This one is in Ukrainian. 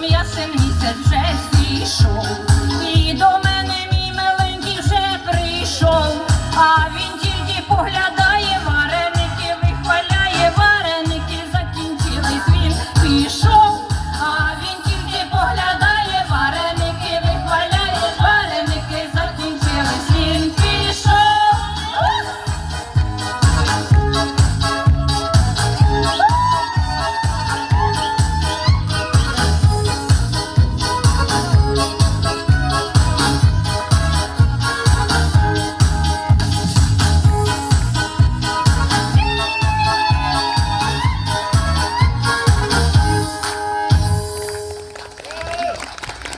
м'ясен місяць вже зійшов.